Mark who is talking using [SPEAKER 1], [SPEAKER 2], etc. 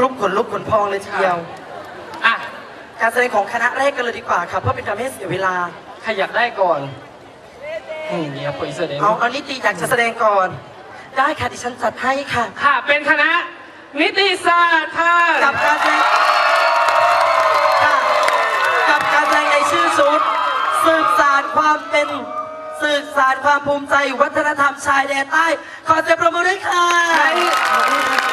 [SPEAKER 1] รุบขนลุกขนพองเลยทีเดียว
[SPEAKER 2] อะ
[SPEAKER 1] การแสดงของคณะแรกกันเลยดีกว่าครับเพื่อเป็นการไม่ให้เสียเวลา
[SPEAKER 2] ใครอยากได้ก่อนอืมเนี่ยปุ๋ยเสด็
[SPEAKER 1] เอาเอานิติอยากจะแสดงก่อน ได้ค่ะดิฉันจัดให้ค่ะ
[SPEAKER 2] ค่ะ เป็นคณะ นิติศาสตร์ค่ะ
[SPEAKER 1] กับการแสดงค่ะกับการแสดงในชื่อชุดสืบสารความเป็นสืบสารความภูมิใจ วัฒนธรรมชายแดนใต้ ขอเสียงประมือด้วยค่ะ